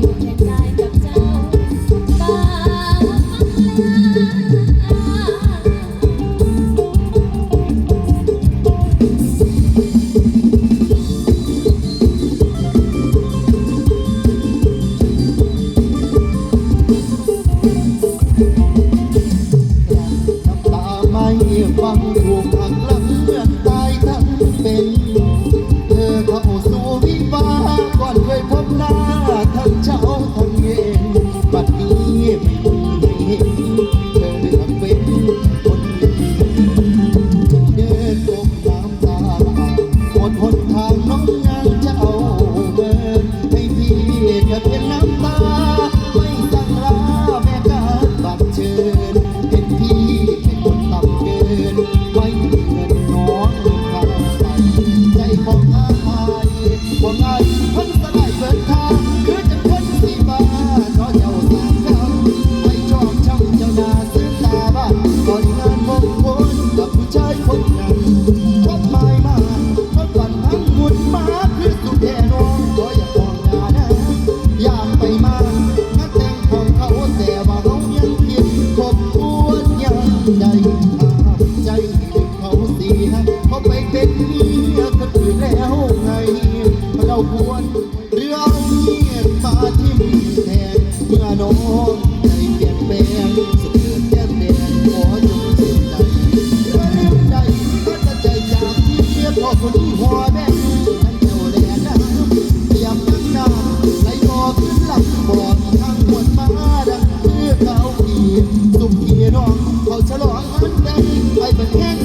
อยู่ ไ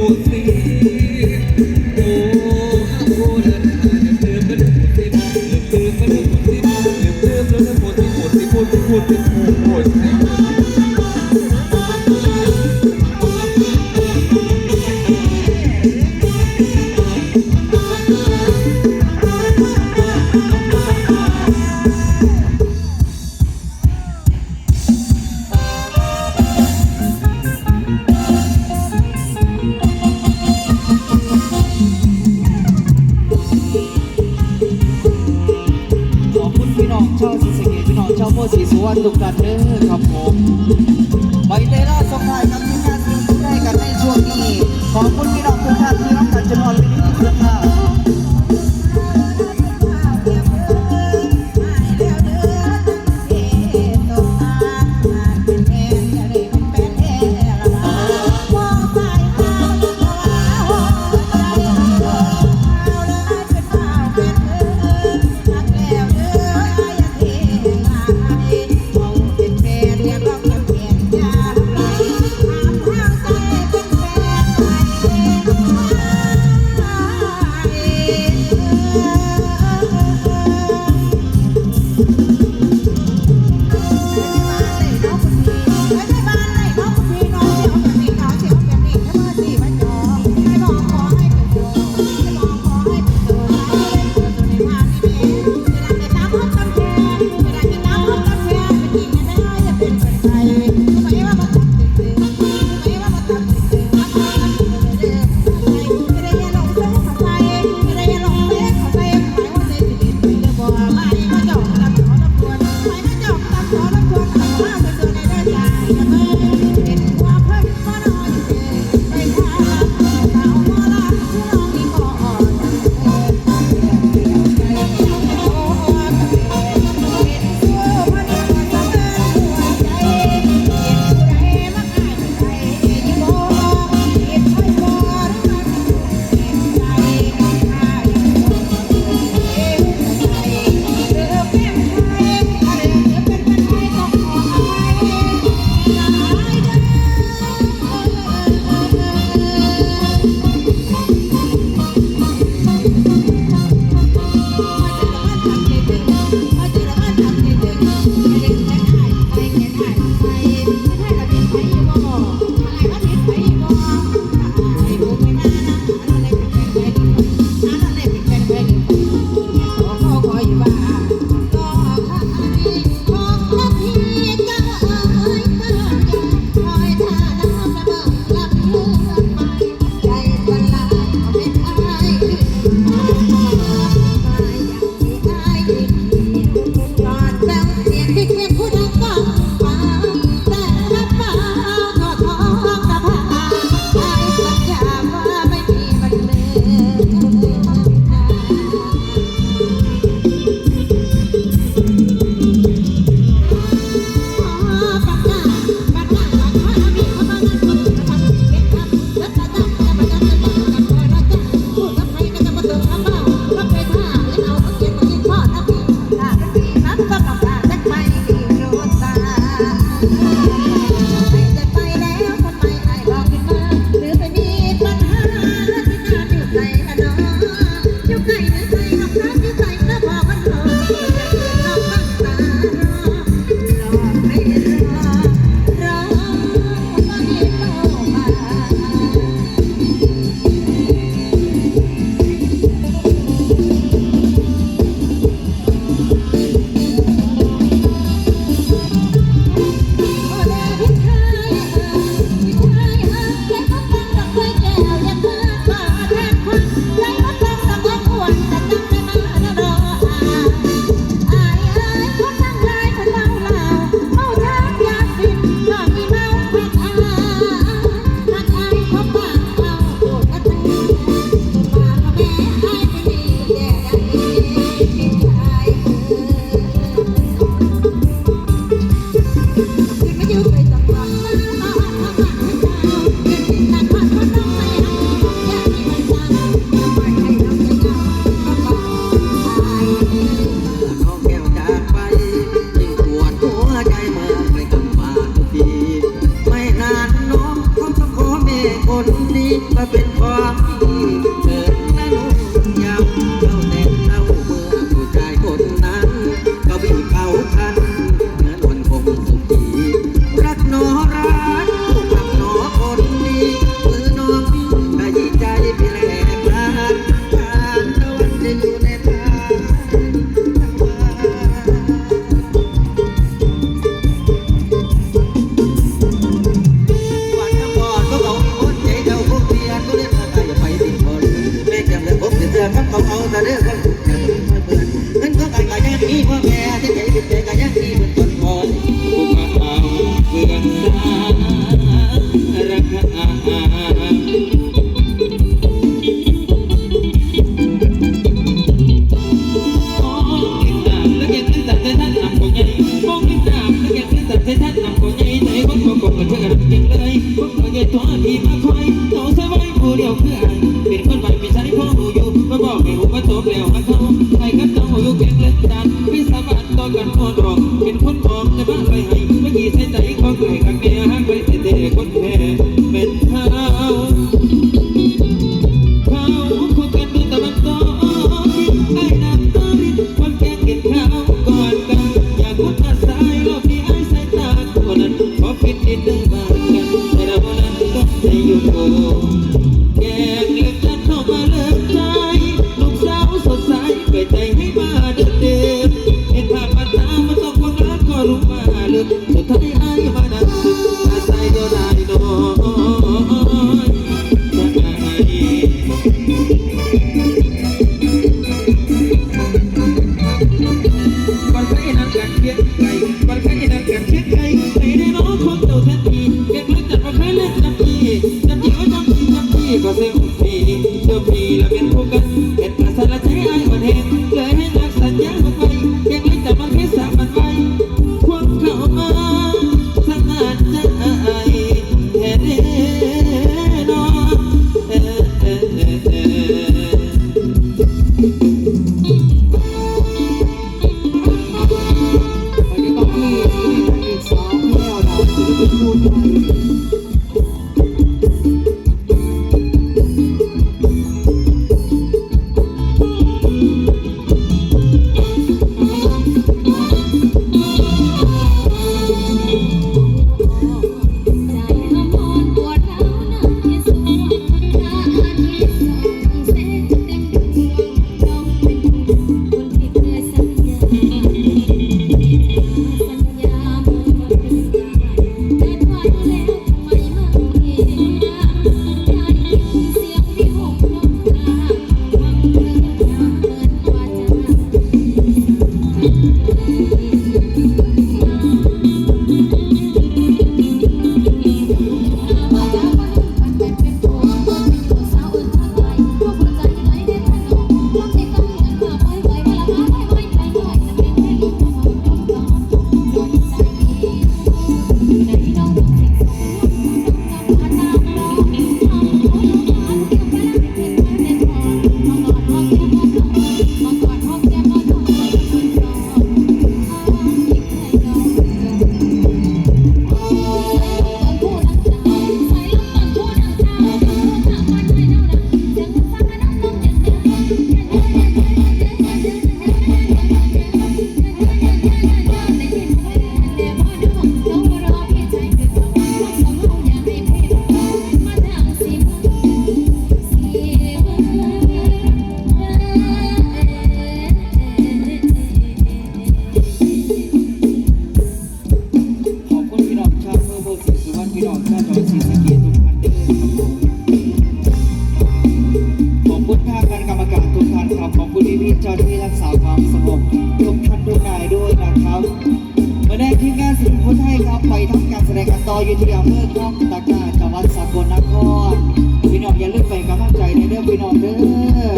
สิบหมูสิบโอ้ฮะโอเดิ พี่น้องชาวศรีสะเกษพี่น้องชาวโพธิ์ศรีสุวรรณทุกท่านเด้อครับผมใบเตยล่าสงท้ายกับทีมงานที่ได้กันในช่วงนี้ขอบคุณพี่น้องทุกท่านที่รับการจนอนเป็นที่สุดค่ะใก็เซลผีเจ้าพี่ละเป็นผู้ก วิตจอาที่รักษาความสงบทุกท่านทุกนายด้วยนะครับมาได้ทีมงานสินค้าไทยครับไปทำการแสดงอันต่ออยู่ที่อำเภอคลองตากาจังหวัดสกลนครพี่น้องอย่าลืมไปกำลังใจในเรื่องพี่น้องเด้อ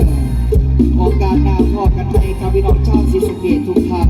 โอกาสหน้าพอกันไปครับพี่น้องชาวศรีสะเกดทุกท่าน